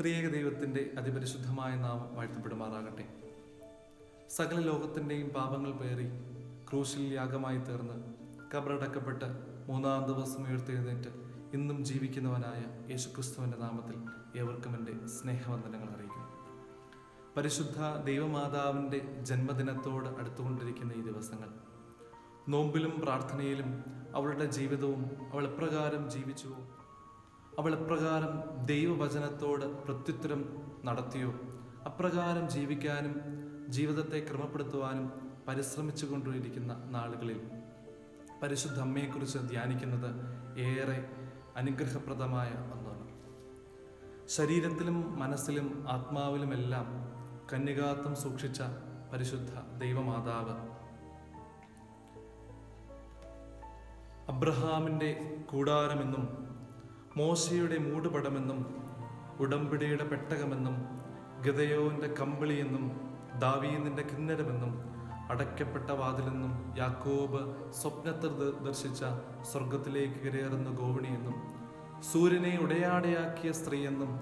ത്രിയേക ദൈവത്തിന്റെ അതിപരിശുദ്ധമായ നാമം വാഴ്ത്തപ്പെടുമാറാകട്ടെ. സകല ലോകത്തിന്റെയും പാപങ്ങൾ പേറി ക്രൂശിൽ യാഗമായി തീർന്ന് കബറടക്കപ്പെട്ട് മൂന്നാം ദിവസം ഉയർത്തെഴുന്നേറ്റ് ഇന്നും ജീവിക്കുന്നവനായ യേശുക്രിസ്തുവിന്റെ നാമത്തിൽ ഏവർക്കും എന്റെ സ്നേഹവന്ദനങ്ങൾ അറിയിക്കുന്നു. പരിശുദ്ധ ദൈവമാതാവിന്റെ ജന്മദിനത്തോട് അടുത്തുകൊണ്ടിരിക്കുന്ന ഈ ദിവസങ്ങൾ നോമ്പിലും പ്രാർത്ഥനയിലും അവളുടെ ജീവിതവും അവൾ എപ്രകാരം ജീവിച്ചുവോ അവൾ എപ്രകാരം ദൈവവചനത്തോട് പ്രത്യുത്തരം നടത്തിയോ? അപ്രകാരം ജീവിക്കാനും ജീവിതത്തെ ക്രമപ്പെടുത്തുവാനും പരിശ്രമിച്ചു കൊണ്ടിരിക്കുന്ന നാളുകളിൽ പരിശുദ്ധ അമ്മയെക്കുറിച്ച് ധ്യാനിക്കുന്നത് ഏറെ അനുഗ്രഹപ്രദമായ ഒന്നാണ്. ശരീരത്തിലും മനസ്സിലും ആത്മാവിലുമെല്ലാം കന്യകാത്വം സൂക്ഷിച്ച പരിശുദ്ധ ദൈവമാതാവ് അബ്രഹാമിന്റെ കൂടാരമെന്നും മോശയുടെ മൂടുപടമെന്നും ഉടമ്പടിയുടെ പെട്ടകമെന്നും ഗതയോന്റെ കമ്പിളിയെന്നും ദാവീദിന്റെ കിന്നരമെന്നും അടയ്ക്കപ്പെട്ട വാതിലെന്നും യാക്കോബ് സ്വപ്നത്തിൽ ദർശിച്ച സ്വർഗത്തിലേക്ക് കരയേറുന്ന ഗോവിണിയെന്നും സൂര്യനെ ഉടയാടയാക്കിയ സ്ത്രീയെന്നും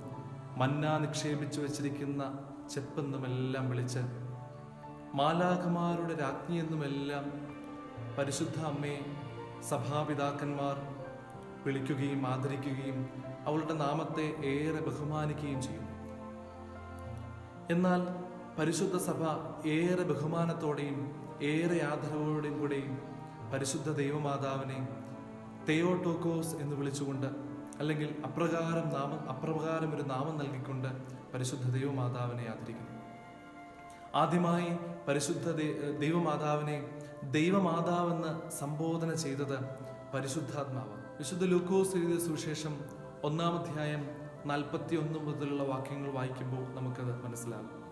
മന്ന നിക്ഷേപിച്ചു വച്ചിരിക്കുന്ന ചെപ്പെന്നുമെല്ലാം വിളിച്ച് മാലാഖമാരുടെ രാജ്ഞിയെന്നുമെല്ലാം പരിശുദ്ധ അമ്മയെ സഭാപിതാക്കന്മാർ വിളിക്കുകയും ആദരിക്കുകയും അവളുടെ നാമത്തെ ഏറെ ബഹുമാനിക്കുകയും ചെയ്യുന്നു. എന്നാൽ പരിശുദ്ധ സഭ ഏറെ ബഹുമാനത്തോടെയും ഏറെ ആദരവോടെയും കൂടെയും പരിശുദ്ധ ദൈവമാതാവിനെ തെയോട്ടോക്കോസ് എന്ന് വിളിച്ചുകൊണ്ട് അല്ലെങ്കിൽ അപ്രകാരം നാമം അപ്രകാരം ഒരു നാമം നൽകിക്കൊണ്ട് പരിശുദ്ധ ദൈവമാതാവിനെ ആദരിക്കുന്നു. ആദ്യമായി പരിശുദ്ധ ദൈവമാതാവിനെ ദൈവമാതാവെന്ന് സംബോധന ചെയ്തത് പരിശുദ്ധാത്മാവ് വിശുദ്ധ ലൂക്കോസ് എഴുതിയ സുവിശേഷം ഒന്നാം അധ്യായം നാൽപ്പത്തി ഒന്ന് മുതലുള്ള വാക്യങ്ങൾ വായിക്കുമ്പോൾ നമുക്കത് മനസ്സിലാകും.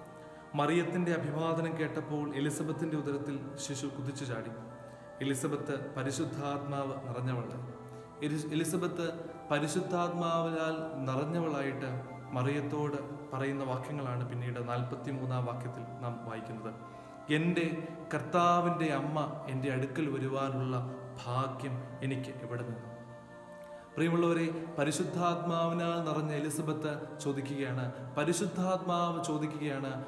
മറിയത്തിന്റെ അഭിവാദനം കേട്ടപ്പോൾ എലിസബത്തിന്റെ ഉദരത്തിൽ ശിശു കുതിച്ചു ചാടി. എലിസബത്ത് പരിശുദ്ധാത്മാവ് നിറഞ്ഞവളാണ് എലി- എലിസബത്ത് പരിശുദ്ധാത്മാവിനാൽ നിറഞ്ഞവളായിട്ട് മറിയത്തോട് പറയുന്ന വാക്യങ്ങളാണ് പിന്നീട് നാൽപ്പത്തി മൂന്നാം വാക്യത്തിൽ നാം വായിക്കുന്നത്. എന്റെ കർത്താവിന്റെ അമ്മ എന്റെ അടുക്കൽ വരുവാനുള്ള ഭാഗ്യം എനിക്ക് എവിടെ നിന്ന്? പ്രിയമുള്ളവരെ പരിശുദ്ധാത്മാവിനാൽ നിറഞ്ഞ എലിസബത്ത് ചോദിക്കുകയാണ്. പരിശുദ്ധാത്മാവ് ചോദിക്കുകയാണ്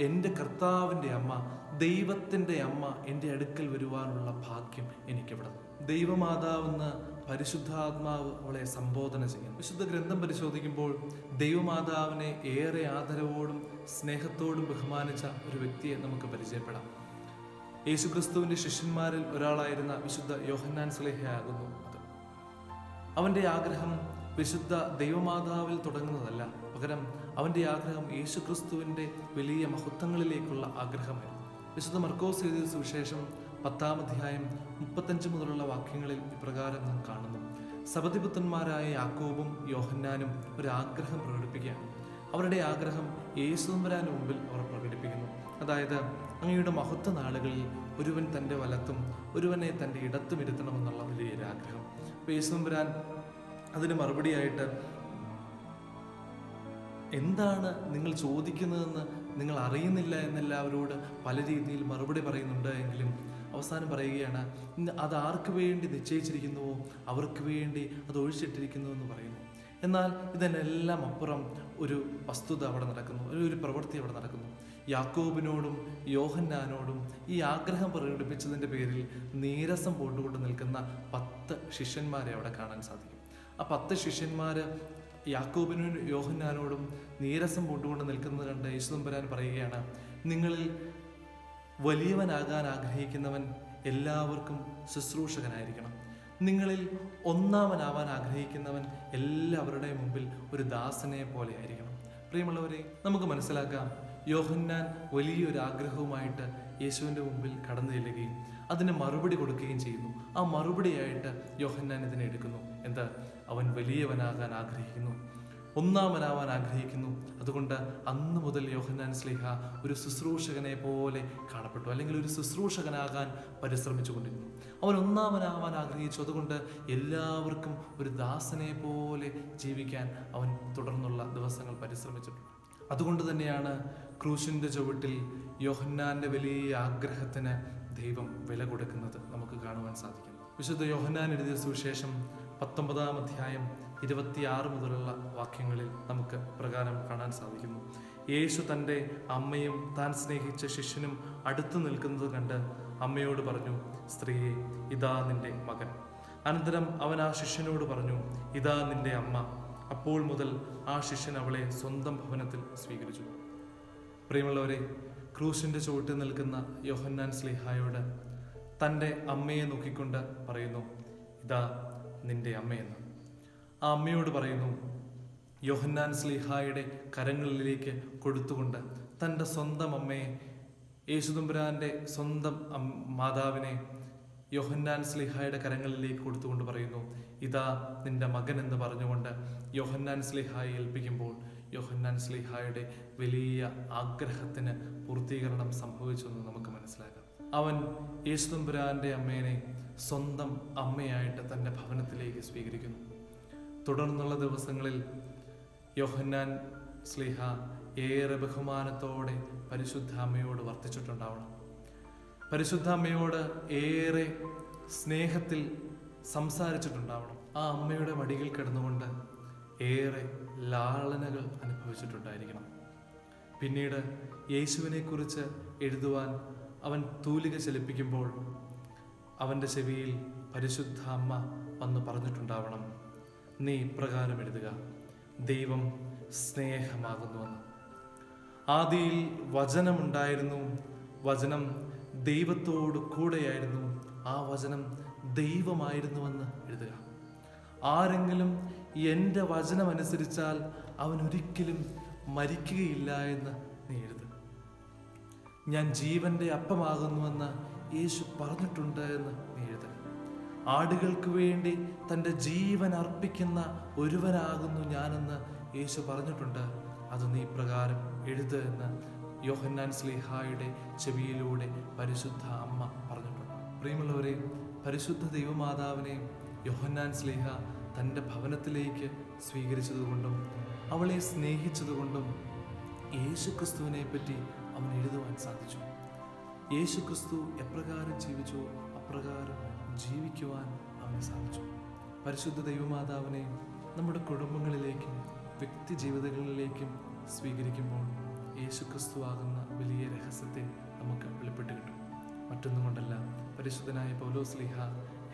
എന്റെ കർത്താവിന്റെ അമ്മ ദൈവത്തിന്റെ അമ്മ എന്റെ അടുക്കൽ വരുവാനുള്ള ഭാഗ്യം എനിക്കിവിടെ. ദൈവമാതാവെന്ന് പരിശുദ്ധാത്മാവ് അവളെ സംബോധന ചെയ്യുന്നു. വിശുദ്ധ ഗ്രന്ഥം പരിശോധിക്കുമ്പോൾ ദൈവമാതാവിനെ ഏറെ ആദരവോടും സ്നേഹത്തോടും ബഹുമാനിച്ച ഒരു വ്യക്തിയെ നമുക്ക് പരിചയപ്പെടാം. യേശുക്രിസ്തുവിന്റെ ശിഷ്യന്മാരിൽ ഒരാളായിരുന്ന വിശുദ്ധ യോഹന്നാൻ സ്ലേഹയാകുന്നു അത് അവന്റെ ആഗ്രഹം വിശുദ്ധ ദൈവമാതാവിൽ തുടങ്ങുന്നതല്ല. പകരം അവന്റെ ആഗ്രഹം യേശുക്രിസ്തുവിന്റെ വലിയ മഹത്വങ്ങളിലേക്കുള്ള ആഗ്രഹമായിരുന്നു. വിശുദ്ധ മർക്കോസ് എഴുതിയ സുവിശേഷം പത്താം അധ്യായം മുപ്പത്തഞ്ച് മുതലുള്ള വാക്യങ്ങളിൽ ഇപ്രകാരം നാം കാണുന്നു. സബതിപുത്രന്മാരായ യാക്കോബും യോഹന്നാനും ഒരാഗ്രഹം പ്രകടിപ്പിക്കുകയാണ്. അവരുടെ ആഗ്രഹം യേശുദമ്പരാന് മുമ്പിൽ അവർ പ്രകടിപ്പിക്കുന്നു. അതായത് അങ്ങയുടെ മഹത്വ നാളുകളിൽ ഒരുവൻ തന്റെ വലത്തും ഒരുവനെ തന്റെ ഇടത്തും ഇരുത്തണമെന്നുള്ള വലിയൊരു ആഗ്രഹം. അപ്പോൾ യേശുമ്പരാൻ അതിന് മറുപടിയായിട്ട് എന്താണ് നിങ്ങൾ ചോദിക്കുന്നതെന്ന് നിങ്ങൾ അറിയുന്നില്ല എന്നെല്ലാവരോട് പല രീതിയിൽ മറുപടി പറയുന്നുണ്ട് എങ്കിലും അവസാനം പറയുകയാണ് "ഇന്ന് അത് ആർക്ക് വേണ്ടി നിശ്ചയിച്ചിരിക്കുന്നുവോ അവർക്ക് വേണ്ടി അത് ഒഴിച്ചിട്ടിരിക്കുന്നു എന്ന് പറയുന്നു. എന്നാൽ ഇതിനെല്ലാം അപ്പുറം ഒരു വസ്തുത അവിടെ നടക്കുന്നു ഒരു പ്രവൃത്തി അവിടെ നടക്കുന്നു. യാക്കോബിനോടും യോഹന്നാനോടും ഈ ആഗ്രഹം പ്രകടിപ്പിച്ചതിന്റെ പേരിൽ നീരസം പൂണ്ടുകൊണ്ട് നിൽക്കുന്ന പത്ത് ശിഷ്യന്മാരെ അവിടെ കാണാൻ സാധിക്കും. ആ പത്ത് ശിഷ്യന്മാർ യാക്കോബിനും യോഹന്നാനോടും നീരസം പൂണ്ടുകൊണ്ട് നിൽക്കുന്നത് കണ്ട് യേശുദമ്പരാൻ പറയുകയാണ് നിങ്ങളിൽ വലിയവനാകാൻ ആഗ്രഹിക്കുന്നവൻ എല്ലാവർക്കും ശുശ്രൂഷകനായിരിക്കണം. നിങ്ങളിൽ ഒന്നാമനാവാൻ ആഗ്രഹിക്കുന്നവൻ എല്ലാവരുടെയും മുമ്പിൽ ഒരു ദാസനെ പോലെ ആയിരിക്കണം. പ്രിയമുള്ളവരെ നമുക്ക് മനസ്സിലാക്കാം യോഹന്നാൻ വലിയൊരാഗ്രഹവുമായിട്ട് യേശുവിന്റെ മുമ്പിൽ കടന്നു ചെല്ലുകയും അതിന് മറുപടി കൊടുക്കുകയും ചെയ്യുന്നു. ആ മറുപടിയായിട്ട് യോഹന്നാൻ ഇതിനെ എടുക്കുന്നു. എന്താ? അവൻ വലിയവനാകാൻ ആഗ്രഹിക്കുന്നു. ഒന്നാമനാവാൻ ആഗ്രഹിക്കുന്നു. അതുകൊണ്ട് അന്ന് മുതൽ യോഹന്നാൻ സ്ലിഹ ഒരു ശുശ്രൂഷകനെ പോലെ കാണപ്പെട്ടു. അല്ലെങ്കിൽ ഒരു ശുശ്രൂഷകനാകാൻ പരിശ്രമിച്ചു കൊണ്ടിരുന്നു. അവൻ ഒന്നാമനാവാൻ ആഗ്രഹിച്ചു. അതുകൊണ്ട് എല്ലാവർക്കും ഒരു ദാസനെ പോലെ ജീവിക്കാൻ അവൻ തുടർന്നുള്ള ദിവസങ്ങൾ പരിശ്രമിച്ചിട്ടുണ്ട്. അതുകൊണ്ട് തന്നെയാണ് ക്രൂശിന്റെ ചുവട്ടിൽ യോഹന്നാന്റെ വലിയ ആഗ്രഹത്തിന് ദൈവം വില കൊടുക്കുന്നത് നമുക്ക് കാണുവാൻ സാധിക്കും. വിശുദ്ധ യോഹന്നാൻ എഴുതിയ സുവിശേഷം പത്തൊമ്പതാം അധ്യായം ഇരുപത്തിയാറ് മുതലുള്ള വാക്യങ്ങളിൽ നമുക്ക് പ്രകാരം കാണാൻ സാധിക്കുന്നു. യേശു തന്റെ അമ്മയും താൻ സ്നേഹിച്ച ശിഷ്യനും അടുത്തു നിൽക്കുന്നത് കണ്ട് അമ്മയോട് പറഞ്ഞു സ്ത്രീയെ ഇതാ നിന്റെ മകൻ. അനന്തരം അവൻ ആ ശിഷ്യനോട് പറഞ്ഞു ഇതാ നിന്റെ അമ്മ. അപ്പോൾ മുതൽ ആ ശിഷ്യൻ അവളെ സ്വന്തം ഭവനത്തിൽ സ്വീകരിച്ചു. പ്രിയമുള്ളവരെ ക്രൂശിന്റെ ചുവട്ടിൽ നിൽക്കുന്ന യോഹന്നാൻ സ്ലിഹായോട് തന്റെ അമ്മയെ നോക്കിക്കൊണ്ട് പറയുന്നു ഇതാ നിന്റെ അമ്മയെന്ന്. ആ അമ്മയോട് പറയുന്നു യോഹന്നാൻ സ്ലിഹായുടെ കരങ്ങളിലേക്ക് കൊടുത്തുകൊണ്ട് തന്റെ സ്വന്തം അമ്മയെ യേശുദുംബുരാന്റെ സ്വന്തം മാതാവിനെ യോഹന്നാൻ സ്ലിഹായുടെ കരങ്ങളിലേക്ക് കൊടുത്തുകൊണ്ട് പറയുന്നു ഇതാ നിന്റെ മകൻ എന്ന് പറഞ്ഞുകൊണ്ട് യോഹന്നാൻ സ്ലിഹായെ ഏൽപ്പിക്കുമ്പോൾ യോഹന്നാൻ സ്ലിഹായുടെ വലിയ ആഗ്രഹത്തിന് പൂർത്തീകരണം സംഭവിച്ചെന്ന് നമുക്ക് മനസ്സിലാക്കാം. അവൻ യേശുദമ്പുരാന്റെ അമ്മേനെ സ്വന്തം അമ്മയായിട്ട് തന്റെ ഭവനത്തിലേക്ക് സ്വീകരിക്കുന്നു. തുടർന്നുള്ള ദിവസങ്ങളിൽ യോഹന്നാൻ സ്ലിഹ ഏറെ ബഹുമാനത്തോടെ പരിശുദ്ധ അമ്മയോട് വർത്തിച്ചിട്ടുണ്ടാവണം. പരിശുദ്ധ അമ്മയോട് ഏറെ സ്നേഹത്തിൽ സംസാരിച്ചിട്ടുണ്ടാവണം. ആ അമ്മയുടെ വടികൾ കിടന്നുകൊണ്ട് ഏറെ ലാളനകൾ അനുഭവിച്ചിട്ടുണ്ടായിരിക്കണം. പിന്നീട് യേശുവിനെക്കുറിച്ച് എഴുതുവാൻ അവൻ തൂലിക ചലിപ്പിക്കുമ്പോൾ അവന്റെ ചെവിയിൽ പരിശുദ്ധ അമ്മ വന്ന് പറഞ്ഞിട്ടുണ്ടാവണം. നീ ഇപ്രകാരം എഴുതുക ദൈവം സ്നേഹമാകുന്നുവെന്ന്. ആദിയിൽ വചനമുണ്ടായിരുന്നു. വചനം ദൈവത്തോട് കൂടെയായിരുന്നു ആ വചനം ദൈവമായിരുന്നുവെന്ന് എഴുതുക. ആരെങ്കിലും എന്റെ വചനമനുസരിച്ചാൽ അവൻ ഒരിക്കലും മരിക്കുകയില്ല എന്ന് നീ എഴുത്. ഞാൻ ജീവന്റെ അപ്പമാകുന്നുവെന്ന് യേശു പറഞ്ഞിട്ടുണ്ട് എന്ന് നീ എഴുത്. ആടുകൾക്ക് വേണ്ടി തന്റെ ജീവൻ അർപ്പിക്കുന്ന ഒരുവനാകുന്നു ഞാനെന്ന് യേശു പറഞ്ഞിട്ടുണ്ട്. അത് നീ പ്രകാരം എഴുത് എന്ന് യോഹന്നാൻ സ്ലിഹായുടെ ചെവിയിലൂടെ പരിശുദ്ധ അമ്മ പറഞ്ഞിട്ടുണ്ട്. പ്രിയമുള്ളവരെ പരിശുദ്ധ ദൈവമാതാവിനെ യോഹന്നാൻ സ്ലിഹ തന്റെ ഭവനത്തിലേക്ക് സ്വീകരിച്ചതുകൊണ്ടും അവളെ സ്നേഹിച്ചതുകൊണ്ടും യേശുക്രിസ്തുവിനെ പറ്റി അവൻ എഴുതുവാൻ സാധിച്ചു. യേശുക്രിസ്തു എപ്രകാരം ജീവിച്ചോ അപ്രകാരം ജീവിക്കുവാൻ അവന് സാധിച്ചു. പരിശുദ്ധ ദൈവമാതാവിനെ നമ്മുടെ കുടുംബങ്ങളിലേക്കും വ്യക്തി ജീവിതങ്ങളിലേക്കും സ്വീകരിക്കുമ്പോൾ യേശുക്രിസ്തു ആകുന്ന വലിയ രഹസ്യത്തെ നമുക്ക് വെളിപ്പെട്ട് കിട്ടും മറ്റൊന്നും കൊണ്ടല്ല പരിശുദ്ധനായ പൗലോസ് ലിഹ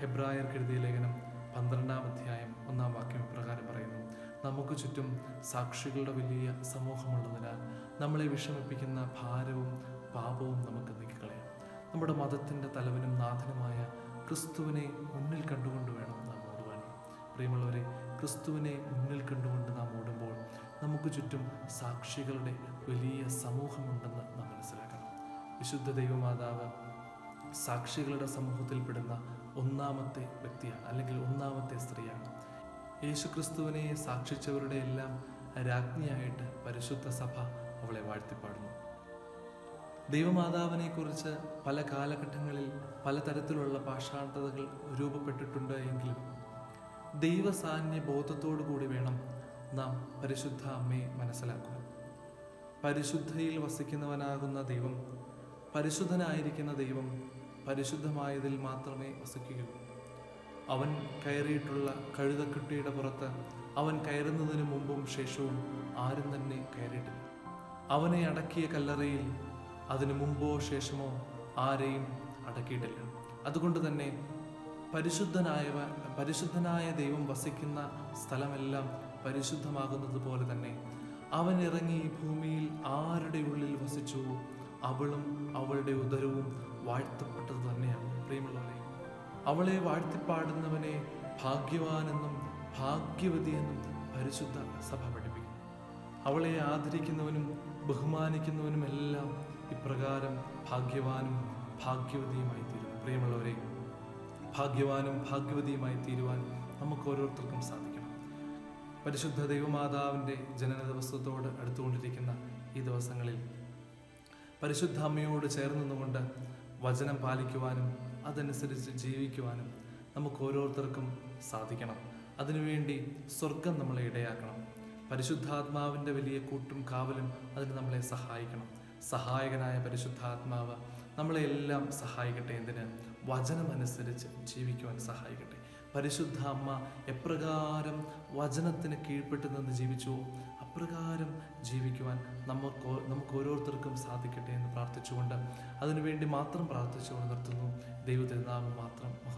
ഹെബ്രായർ എഴുതിയ ലേഖനം പന്ത്രണ്ടാം അധ്യായം ഒന്നാം വാക്യം പ്രകാരം പറയുന്നു നമുക്ക് ചുറ്റും സാക്ഷികളുടെ വലിയ സമൂഹമുള്ളതിനാൽ നമ്മളെ വിഷമിപ്പിക്കുന്ന ഭാരവും പാപവും നമുക്ക് നീക്കിക്കളയാം. നമ്മുടെ മതത്തിന്റെ തലവനും നാഥനുമായ ക്രിസ്തുവിനെ മുന്നിൽ കണ്ടുകൊണ്ട് വേണം നാം ഓടുവാൻ. പ്രിയമുള്ളവരെ ക്രിസ്തുവിനെ മുന്നിൽ കണ്ടുകൊണ്ട് നാം ഓടുമ്പോൾ നമുക്ക് ചുറ്റും സാക്ഷികളുടെ വലിയ സമൂഹമുണ്ടെന്ന് നാം മനസ്സിലാക്കണം. വിശുദ്ധ ദൈവമാതാവ് സാക്ഷികളുടെ സമൂഹത്തിൽപ്പെടുന്ന ഒന്നാമത്തെ വ്യക്തിയാണ് അല്ലെങ്കിൽ ഒന്നാമത്തെ സ്ത്രീയാണ്. യേശുക്രിസ്തുവിനെ സാക്ഷിച്ചവരുടെ എല്ലാം രാജ്ഞിയായിട്ട് പരിശുദ്ധ സഭ അവളെ വാഴ്ത്തിപ്പാടുന്നു. ദൈവമാതാവിനെ കുറിച്ച് പല കാലഘട്ടങ്ങളിൽ പലതരത്തിലുള്ള പാഷാണ്ഡതകൾ രൂപപ്പെട്ടിട്ടുണ്ട് എങ്കിലും ദൈവസാന്യ ബോധത്തോടു കൂടി വേണം നാം പരിശുദ്ധ അമ്മയെ മനസ്സിലാക്കുക പരിശുദ്ധയിൽ വസിക്കുന്നവനാകുന്ന ദൈവം പരിശുദ്ധനായിരിക്കുന്ന ദൈവം പരിശുദ്ധമായതിൽ മാത്രമേ വസിക്കുകയുള്ളൂ. അവൻ കയറിയിട്ടുള്ള കഴുതക്കുട്ടിയുടെ പുറത്ത് അവൻ കയറുന്നതിന് മുമ്പും ശേഷവും ആരും തന്നെ കയറിയിട്ടില്ല. അവനെ അടക്കിയ കല്ലറയിൽ അതിനു മുമ്പോ ശേഷമോ ആരെയും അടക്കിയിട്ടില്ല. അതുകൊണ്ട് തന്നെ പരിശുദ്ധനായവ പരിശുദ്ധനായ ദൈവം വസിക്കുന്ന സ്ഥലമെല്ലാം പരിശുദ്ധമാകുന്നത് പോലെ തന്നെ. അവൻ ഇറങ്ങി ഈ ഭൂമിയിൽ ആരുടെ ഉള്ളിൽ വസിച്ചു? അവളും അവളുടെ ഉദരവും വാഴ്ത്തപ്പെട്ടത് തന്നെയാണ്. പ്രിയമുള്ളവരെ അവളെ വാഴ്ത്തിപ്പാടുന്നവനെ ഭാഗ്യവാനെന്നും ഭാഗ്യവതിയെന്നും പരിശുദ്ധ സഭ പഠിപ്പിക്കും അവളെ ആദരിക്കുന്നവനും ബഹുമാനിക്കുന്നവനും എല്ലാം ഇപ്രകാരം ഭാഗ്യവാനും ഭാഗ്യവതിയുമായി തീരും പ്രിയമുള്ളവരെ ഭാഗ്യവാനും ഭാഗ്യവതിയുമായി തീരുവാൻ നമുക്ക് ഓരോരുത്തർക്കും സാധിക്കണം. പരിശുദ്ധ ദൈവമാതാവിന്റെ ജനന ദിവസത്തോട് അടുത്തുകൊണ്ടിരിക്കുന്ന ഈ ദിവസങ്ങളിൽ പരിശുദ്ധ അമ്മയോട് ചേർന്ന് നിന്നുകൊണ്ട് വചനം പാലിക്കുവാനും അതനുസരിച്ച് ജീവിക്കുവാനും നമുക്ക് ഓരോരുത്തർക്കും സാധിക്കണം. അതിനുവേണ്ടി സ്വർഗം നമ്മളെ ഇടയാക്കണം. പരിശുദ്ധാത്മാവിന്റെ വലിയ കൂട്ടും കാവലും അതിന് നമ്മളെ സഹായിക്കണം. സഹായകനായ പരിശുദ്ധാത്മാവ് നമ്മളെ എല്ലാം സഹായിക്കട്ടെ എന്തിന്? വചനമനുസരിച്ച് ജീവിക്കുവാൻ സഹായിക്കട്ടെ. പരിശുദ്ധ അമ്മ എപ്രകാരം വചനത്തിന് കീഴ്പ്പെട്ട് നിന്ന് ജീവിച്ചുവോ അപ്രകാരം ജീവിക്കുവാൻ നമുക്ക് നമുക്ക് ഓരോരുത്തർക്കും സാധിക്കട്ടെ എന്ന് പ്രാർത്ഥിച്ചുകൊണ്ട് അതിനുവേണ്ടി മാത്രം പ്രാർത്ഥിച്ചുകൊണ്ട് നിർത്തുന്നു. ദൈവത്തിന്റെ നാമം മാത്രം